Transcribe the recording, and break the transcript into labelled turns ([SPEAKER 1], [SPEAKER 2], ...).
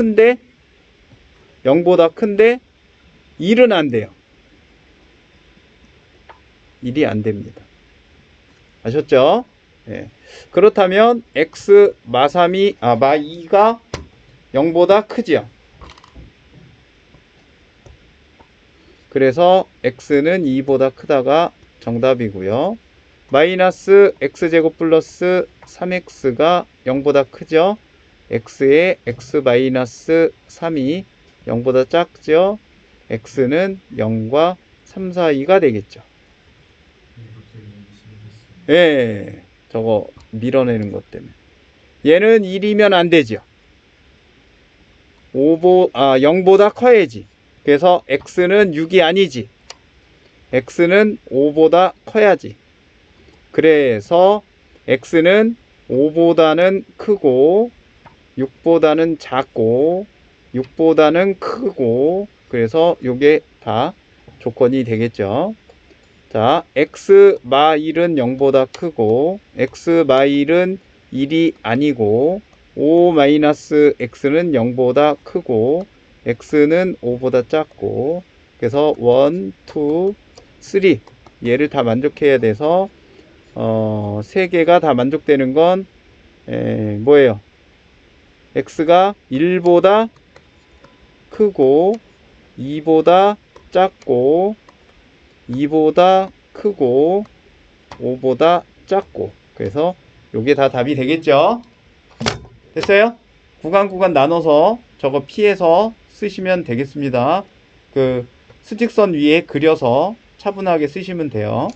[SPEAKER 1] 큰데 0보다 큰데 1은 안 돼요. 1이 안 됩니다. 아셨죠? 예. 그렇다면 x 마3이 아 마2가 0보다 크지요. 그래서 x는 2보다 크다가 정답이고요. 마이너스 x제곱 플러스 3x가 0보다 크죠. X의 x 마이너스 3이 0보다 작죠. x는 0과 3 사이가 되겠죠. 예, 저거 밀어내는 것 때문에. 얘는 1이면 안 되죠. 5보, 아, 0보다 커야지. 그래서 x는 6이 아니지. x는 5보다 커야지. 그래서 x는 5보다는 크고 6보다는 작고 6보다는 크고 그래서 요게 다 조건이 되겠죠. 자, x 마 1은 0보다 크고 x 마 1은 1이 아니고 5 마이너스 x는 0보다 크고 x는 5보다 작고 그래서 1, 2, 3 얘를 다 만족해야 돼서 어, 세 개가 다 만족되는 건 에, 뭐예요? X가 1보다 크고 2보다 작고 2보다 크고 5보다 작고 그래서 요게 다 답이 되겠죠? 됐어요? 구간 구간 나눠서 저거 피해서 쓰시면 되겠습니다. 그 수직선 위에 그려서 차분하게 쓰시면 돼요.